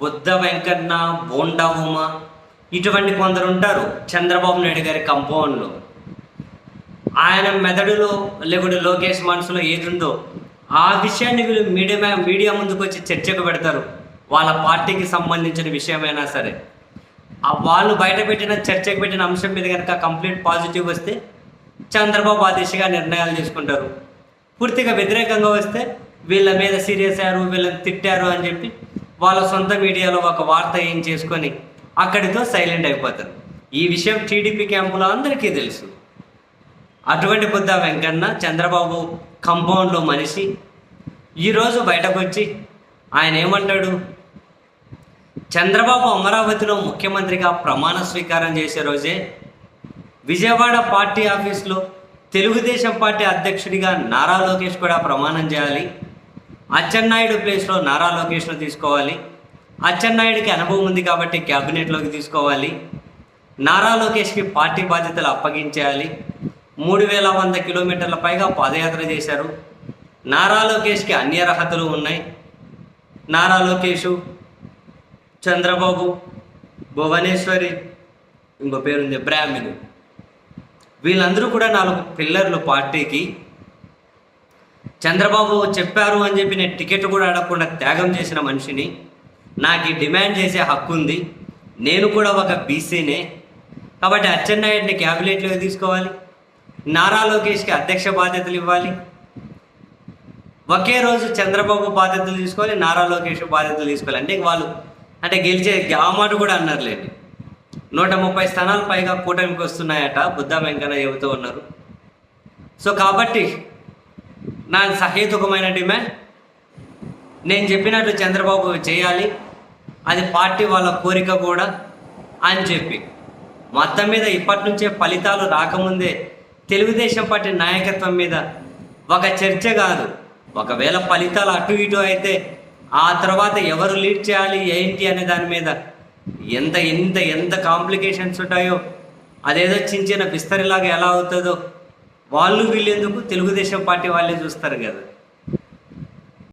బుద్ధ వెంకన్న బోండా హోమ. ఇటువంటి కొందరు ఉంటారు చంద్రబాబు నాయుడు గారి కంపౌండ్లో. ఆయన మెదడులో లేకుంటే లోకేష్ మనసులో ఏది ఉందో ఆ విషయాన్ని వీళ్ళు మీడియా మీడియా ముందుకు వచ్చి చర్చకు పెడతారు. వాళ్ళ పార్టీకి సంబంధించిన విషయమైనా సరే. ఆ వాళ్ళు బయట పెట్టిన చర్చకు పెట్టిన అంశం మీద కనుక కంప్లీట్ పాజిటివ్ వస్తే చంద్రబాబు ఆ దిశగా నిర్ణయాలు తీసుకుంటారు. పూర్తిగా వ్యతిరేకంగా వస్తే వీళ్ళ మీద సీరియస్ అయ్యారు వీళ్ళని తిట్టారు అని చెప్పి వాళ్ళ సొంత మీడియాలో ఒక వార్త ఏం చేసుకొని అక్కడితో సైలెంట్ అయిపోతారు. ఈ విషయం టీడీపీ క్యాంపులో అందరికీ తెలుసు. అటువంటి బుద్ధ వెంకన్న చంద్రబాబు కంపౌండ్లో మనిషి. ఈరోజు బయటకు వచ్చి ఆయన ఏమంటాడు? చంద్రబాబు అమరావతిలో ముఖ్యమంత్రిగా ప్రమాణ స్వీకారం చేసే రోజే విజయవాడ పార్టీ ఆఫీస్లో తెలుగుదేశం పార్టీ అధ్యక్షుడిగా నారా లోకేష్ కూడా ప్రమాణం చేయాలి. అచ్చెన్నాయుడు ప్లేస్లో నారా లోకేష్ను తీసుకోవాలి. అచ్చెన్నాయుడికి అనుభవం ఉంది కాబట్టి క్యాబినెట్లోకి తీసుకోవాలి. నారా లోకేష్కి పార్టీ బాధ్యతలు అప్పగించేయాలి. మూడు వేల వంద కిలోమీటర్ల పైగా పాదయాత్ర చేశారు. నారా లోకేష్కి అన్ని అర్హతలు ఉన్నాయి. నారా లోకేషు చంద్రబాబు భువనేశ్వరి ఇంకో పేరుంది బ్రాహ్మిణు వీళ్ళందరూ కూడా నాలుగు పిల్లర్లు పార్టీకి చంద్రబాబు చెప్పారు అని చెప్పి నేను టికెట్ కూడా అడగకుండా త్యాగం చేసిన మనిషిని. నాకు ఈ డిమాండ్ చేసే హక్కు ఉంది. నేను కూడా ఒక బీసీనే. కాబట్టి అచ్చెన్నాయుడిని క్యాబినెట్లో తీసుకోవాలి. నారా లోకేష్కి అధ్యక్ష బాధ్యతలు ఇవ్వాలి. ఒకే రోజు చంద్రబాబు బాధ్యతలు తీసుకోవాలి నారా లోకేష్ బాధ్యతలు తీసుకోవాలి. అంటే వాళ్ళు అంటే గెలిచే ఆ మాట కూడా అన్నారులేండి. నూట ముప్పై స్థానాలు పైగా కూటమికి వస్తున్నాయట బుద్ధ వెంకన్న చెబుతూ ఉన్నారు. సో కాబట్టి నా సహేతుకమైన డిమాండ్. నేను చెప్పినట్టు చంద్రబాబు చేయాలి. అది పార్టీ వాళ్ళ కోరిక కూడా అని చెప్పి. మొత్తం మీద ఇప్పటి నుంచే ఫలితాలు రాకముందే తెలుగుదేశం పార్టీ నాయకత్వం మీద ఒక చర్చ కాదు. ఒకవేళ ఫలితాలు అటు ఇటు అయితే ఆ తర్వాత ఎవరు లీడ్ చేయాలి ఏంటి అనే దాని మీద ఎంత ఎంత ఎంత కాంప్లికేషన్స్ ఉంటాయో అదేదో చిన్న చిన్న బిస్తరిలాగా ఎలా అవుతుందో వాళ్ళు వీళ్ళెందుకు తెలుగుదేశం పార్టీ వాళ్ళే చూస్తారు కదా?